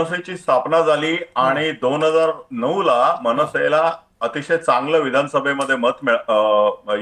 मनसेची स्थापना झाली आणि दोन हजार नऊ ला मनसेला अतिशय चांगलं विधानसभेमध्ये मत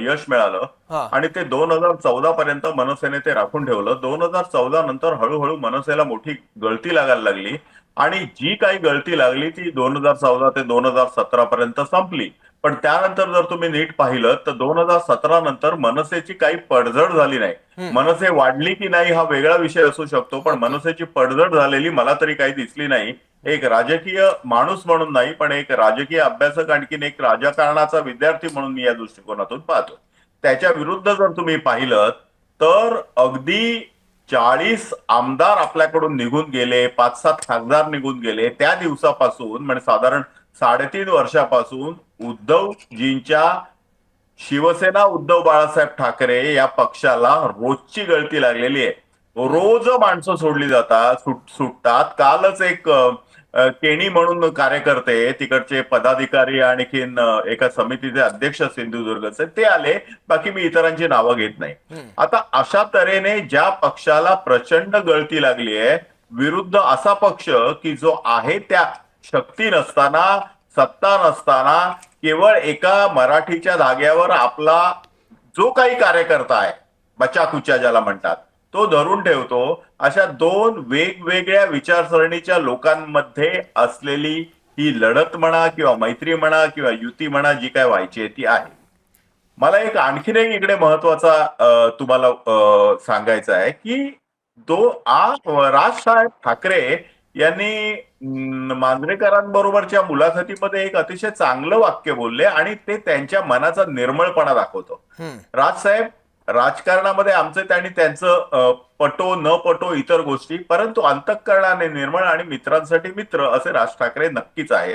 यश मिळालं. आणि ते दोन हजार चौदा पर्यंत मनसेने ते राखून ठेवलं. दोन हजार चौदा नंतर हळूहळू मनसेला मोठी गळती लागायला लागली. आणि जी काही गळती लागली ती दोन हजार चौदा ते दोन हजार सतरा पर्यंत संपली. पण त्यानंतर जर तुम्ही नीट पाहिलं तर दोन हजार सतरा नंतर मनसेची काही पडझड झाली नाही. मनसे वाढली की नाही हा वेगळा विषय असू शकतो पण मनसेची पडझड झालेली मला तरी काही दिसली नाही. एक राजकीय माणूस म्हणून नाही पण एक राजकीय अभ्यासक आणखीन एक राजकारणाचा विद्यार्थी म्हणून मी या दृष्टिकोनातून पाहतो. त्याच्या विरुद्ध जर तुम्ही पाहिलं तर अगदी चाळीस आमदार आपल्याकडून निघून गेले पाच सात खासदार निघून गेले त्या दिवसापासून म्हणजे साधारण साडेतीन वर्षापासून उद्धवजींच्या शिवसेना उद्धव बाळासाहेब ठाकरे या पक्षाला रोजची गळती लागलेली आहे. रोज माणसं सोडली जातात सुट सुटतात. कालच एक केणी म्हणून कार्यकर्ते तिकडचे पदाधिकारी आणखीन एका समितीचे अध्यक्ष सिंधुदुर्गचे ते आले बाकी मी इतरांची नावं घेत नाही. आता अशा तऱ्हेने ज्या पक्षाला प्रचंड गळती लागली आहे विरुद्ध असा पक्ष की जो आहे त्या शक्ती नसताना सत्ता नसताना केवळ एका मराठीच्या धाग्यावर आपला जो काही कार्यकर्ता आहे बचाकुचा ज्याला म्हणतात तो धरून ठेवतो अशा दोन वेगवेगळ्या विचारसरणीच्या लोकांमध्ये असलेली ही लढत म्हणा किंवा मैत्री म्हणा किंवा युती म्हणा जी काय व्हायची आहे ती आहे मला एक आणखीन एक इकडे महत्त्वाचा तुम्हाला सांगायचा आहे की दो आ राजसाहेब ठाकरे यांनी मांजरेकरांबरोबरच्या मुलाखतीमध्ये एक अतिशय चांगलं वाक्य बोलले आणि ते त्यांच्या मनाचा निर्मळपणा दाखवतो. राजसाहेब राजकारणामध्ये आमचं आणि त्यांचं पटो न पटो इतर गोष्टी परंतु अंतःकरणाने निर्मळ आणि मित्रांसाठी मित्र असे राज ठाकरे नक्कीच आहेत.